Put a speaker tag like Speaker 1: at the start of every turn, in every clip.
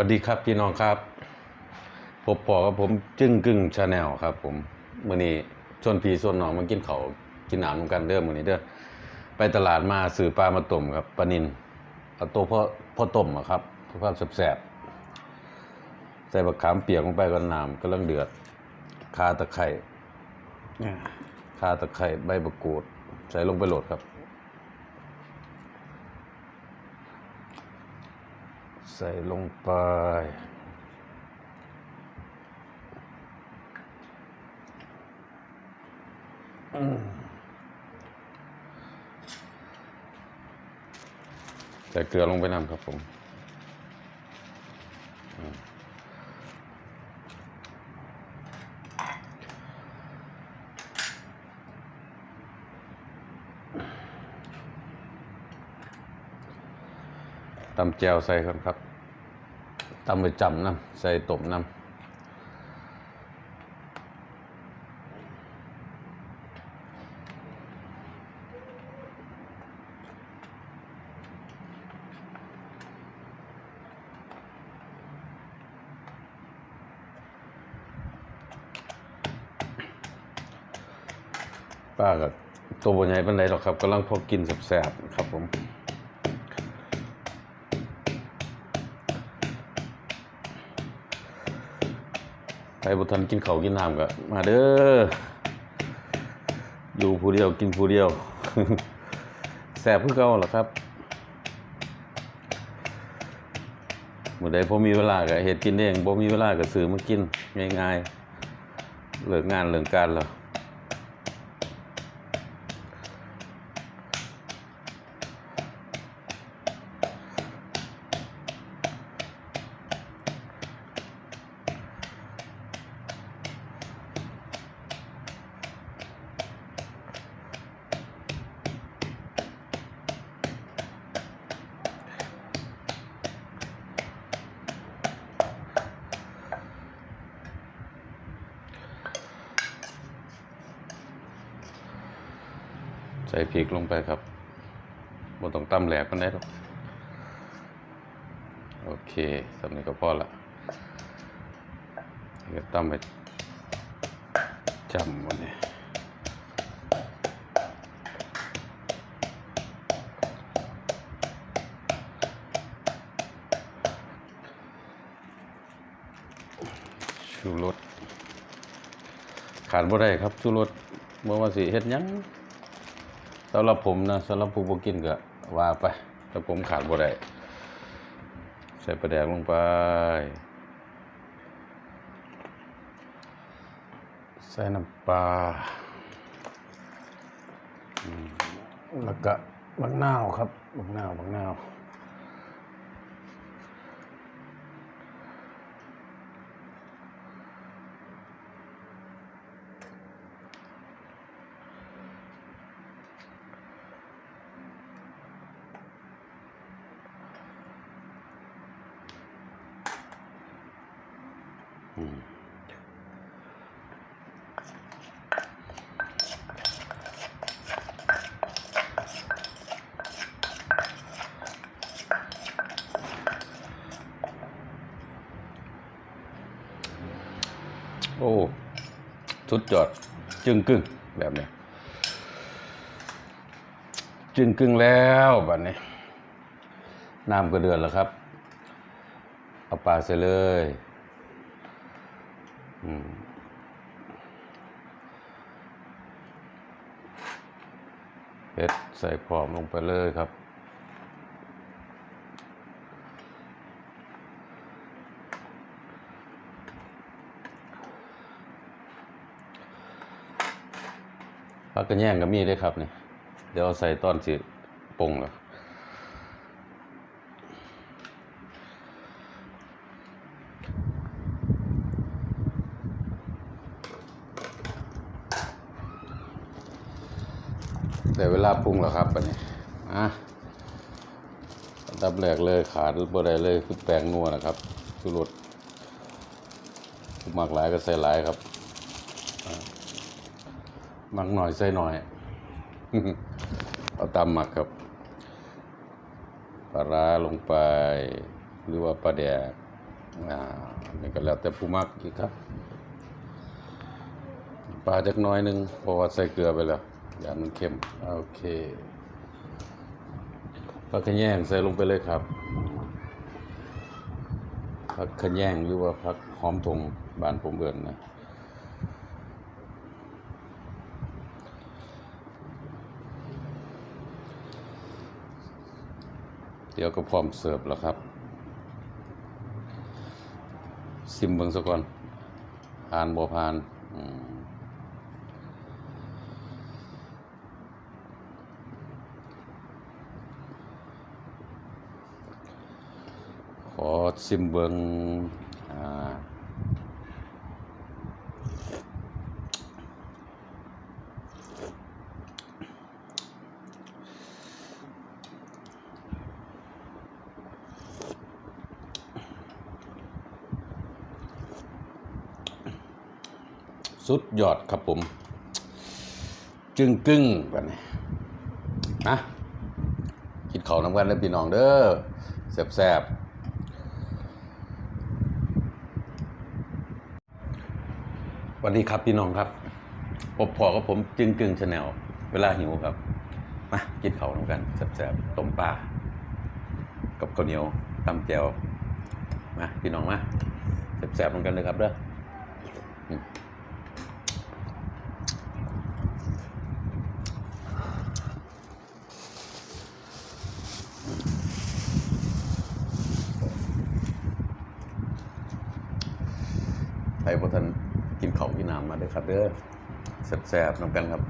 Speaker 1: วัสดีครับพี่น้องครับพบปอกับผมจึ้งกึ่งชาแนลครับ ผมมื่อนี้ชวนพี่ชวนน้องมากินเขาวกินหนามกันเด้อมื่อนี้เด้อไปตลาดมาซื้อปลามาต้มครับปลานินเอาตัวพ่อพ่อต้มอะครับเพื่อความแสบๆใส่บักขามเปียกลงไปกับน้ำกำลังเดือดคาตะไคร่คาตะไคร่ใบมะกรูด ใส่ลงไปโหลดครับ ใส่ลงไปใส่เกลือลงไปน้ำครับผม ตำแจวใส่ครับครับตำไปจำน้ำใส่ต้มน้ำป้ากับตัวบนใหญ่เป็นไรหรอกครับกำลังพอกินแสบๆครับผม รบุทันกินเขากินน้ำก็มาเด้อ อยู่ผู้เดียวกินผู้เดียวแสบเพื่อเก่าหรอครับเมื่อใดพอมีเวลาก็เห็ดกินเองพอมีเวลาก็ซื้อมากินง่ายๆเลิกงานเลิกการแล้ว ใส่พริกลงไปครับบ่ต้องตำแหลกมันได้หรอกโอเคสำนี้ก็พอละเดี๋ยวตำไปจำวันนี้ชูรสขาดบ่ได้ครับชูรสเมื่อว่าสิเฮ็ดยัง สำหรับผมนะสำหรับผู้บกินก็ว่าไปแต่ผมขาดบ่ได้ใส่ประแดกลงไป ใส่น้ำปลาแล้วก็บักนาวครับบักนาวบักนาว โอ้สุดยอดจึงกึ่งแบบนี้จึงกึ่งแล้วแบบนี้น้ำก็เดือดแล้วครับ เอาปลาใส่เลย เผ็ดใส่พร้อมลงไปเลยครับ พักกันแย่งกับมีได้ครับเนี่ยเดี๋ยวเอาใส่ตอนสิปรุงแล้ว แต่เวลาปรุงแล้วครับอันนี้อะอันดับแรกเลยขาดบ่ได้เลยคือแป้งนัวนะครับชูรสมักหลายก็ใส่หลายครับมักหน่อยใส่หน่อยเอาตามหมักครับปลาร้าลงไป หรือว่าปลาแดกอ่านี่ก็แล้วแต่ผู้มักอีกครับปลาจักน้อยหนึงเพราะว่าใส่เกลือไปแล้ว อย่ามันเค็มโอเคผักขะแยงใส่ลงไปเลยครับผักขะแยงหรือว่าผักหอมทงบานผมเอิ้นนะเดี๋ยวก็พร้อมเสิร์ฟแล้วครับซิมเบิงซะก่อนผ่านบ่ผ่านอืม ขอซิมเบิงสุดยอดครับผม จึงกึ้งแบบนี้นะกินเขาน้ำกันเลยพี่น้องเด้อแซ่บๆ วัสดีครับพี่น้องครับพบพอกับผมจึงกึ้งชาแนลเวลาหิวครับมากินเขาวน้ำกันแซ่บๆต้มปลากับข้าวเหนียวตำแจ่วมาพี่น้องมาแซ่บๆน้ำกันเลยครับเด้ออืมใครพวกท่าน กินของกินน้ำมาเด้อครับเด้อแซ่บๆน้ำกันครับ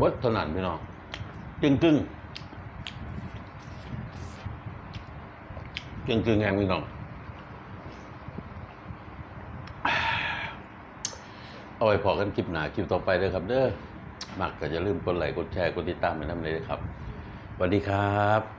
Speaker 1: บิดขนาดพี่น้องจึงกึ้งจึงกึ้งแหงพี่น้องเอาไว้พอกันคลิปหนาคลิปต่อไปเลยครับ เด้อมักก็จะลืมกดไลค์กดแชร์กดติดตามไปน้ำเลยครับสวัสดีครับ